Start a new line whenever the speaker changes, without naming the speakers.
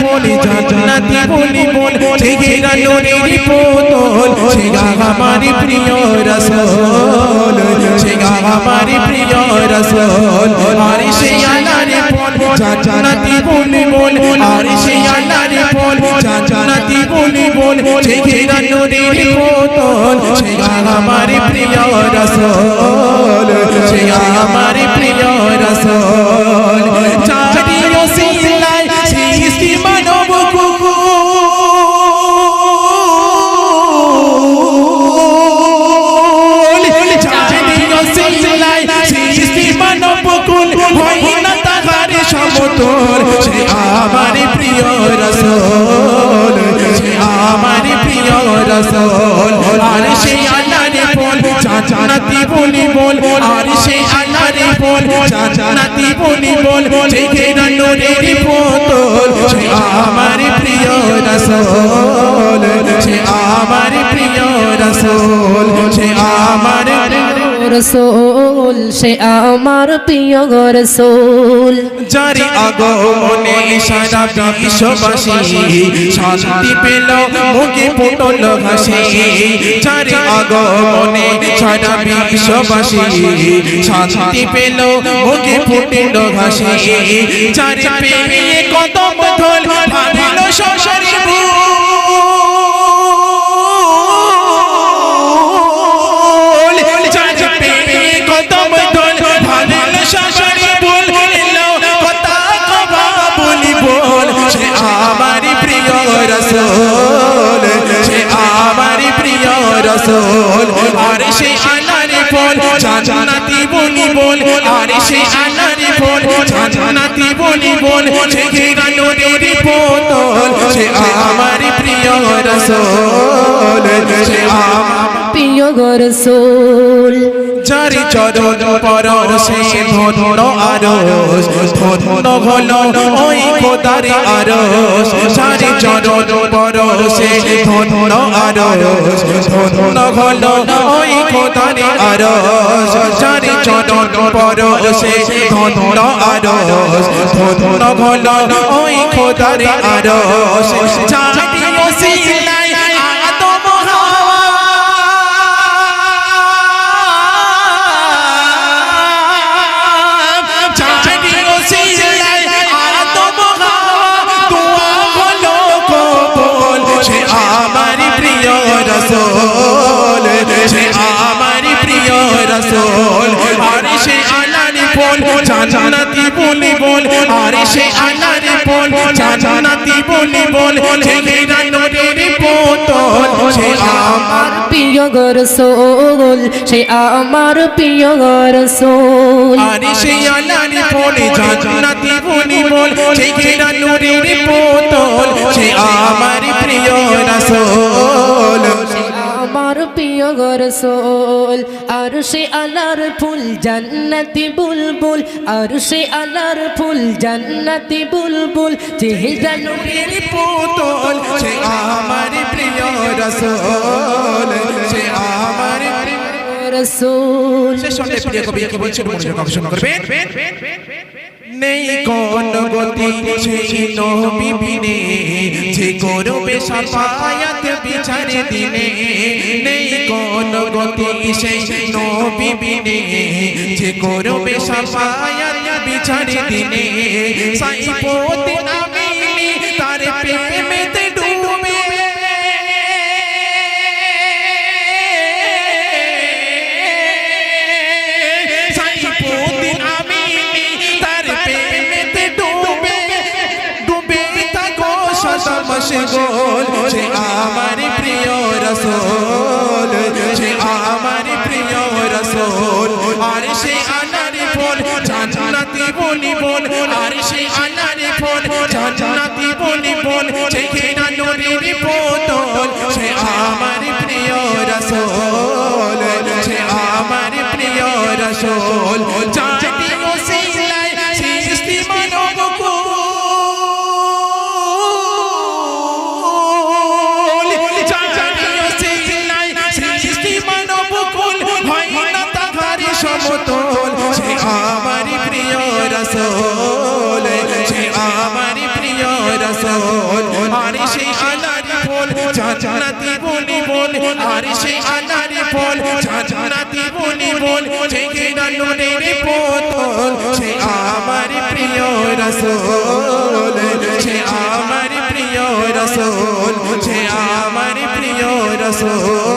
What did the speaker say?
ফুল জান্নাতি বলি বল চেহারা নূরের পুতুল সে আমার প্রিয় রাসূল সে আমার প্রিয় রাসূল আর সে আল্লাহর ফুল জান্নাতি বলি বল। আর সে আল্লাহর ফুল জান্নাতি বলি বল চেহারা নূরের পুতুল সে আমার প্রিয় রাসূল সে আমার সমতল সে আমার প্রিয় রাসূল সে আমার প্রিয় রাসূল আর সে আল্লাহর বল জান্নাতি বলি বল, আর সে আল্লাহর বল জান্নাতি বলি বল চেহারা নূরের পুতুল সে আমার প্রিয় রাসূল সে আমার প্রিয় রাসূল সে আমার
রসোল সে আমার প্রিয় রসোল
জারি আগমনে সারা বিশ্ববাসী শান্তি পেল, মুখে ফুটল হাসি জারি আগমনে সারা বিশ্ববাসী শান্তি পেল, মুখে ফুটল হাসি জারি পেয়ে কদম ধল, ভাবিল সংসারী রসুল, সে আমার প্রিয় রসুল। আর সে আনারে বল, জান্নাতি বলি বল, আর সে আনারে বল, জান্নাতি বলি বল, সে গানো পোতল সে আমার প্রিয় রসুল, সে আমার
প্রিয় রসোল
চারি চরণ পরশে ধন্য আরস ধন্য হল ওই খোদারি আরস চারি চরণ পরশে ধন্য আরস ধন্য হল ওই খোদারি আরস চারি চরণ পরশে ধন্য আরস ধন্য হল ওই খোদারি আরস চারি রাসূল আর সে আল্লাহর বল জান্নাতি বলি বল আর সে আল্লাহর বল জান্নাতি বলি বল ছেলেরা নূরের পুতুল সে আমার
প্রিয় রসোল সে আমার প্রিয় রসোল
আর সে আল্লাহর বলে জান্নাতি বলি বল ছেলেরা নূরের পুতুল সে আমার প্রিয় রাসূল
প্রিয় সোল, আর সে আলার ফুল জান্নাতি বুলবুল, আর সে আলার ফুল জান্নাতি বুলবুল চেহারা নূরের
পুতুল, সে আমার প্রিয় রসুল করবেন। নেই কোন গতি সেই নবী বিনে যে করবে সাফায়াত বিচারে দিনে। নেই কোন গতি সেই নবী বিনে যে করবে সাফায়াত বিচারে দিনে। সাইপতি আমিনি তার প্রেমেতে সদা মশগুল সে আমার প্রিয় রসুল সে আমার প্রিয় রসুল। আর সে আনারে ফল জান্নাতি বলি বল, আর সে আনারে ফল জান্নাতি বলি বল সে ঘেরা নূরের পুতুল সে আমার প্রিয় রসুল সে আমার প্রিয় রসুল। রসোল সে আমার প্রিয় রসোল আর সেই আলার ফল চাচানাতি বলি বল আর সেই আলার ফল চাচানাতি বলি বল সে কেনা নুনের পোতল সে আমার প্রিয় রসোল সে আমার প্রিয় রসোল সে আমার প্রিয় রসোল